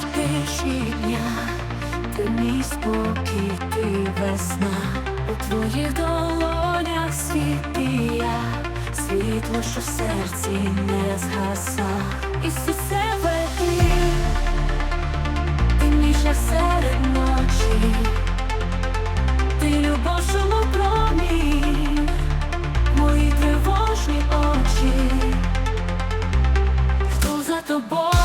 в тиші дня, ти мій спокій, ти весна, у твоїх долонях світ і я, світло, що в серці не згаса, і Ісусе веди, ти мій шлях серед ночі, ти любов, що му промінь, мої тривожні очі, хто за тобою?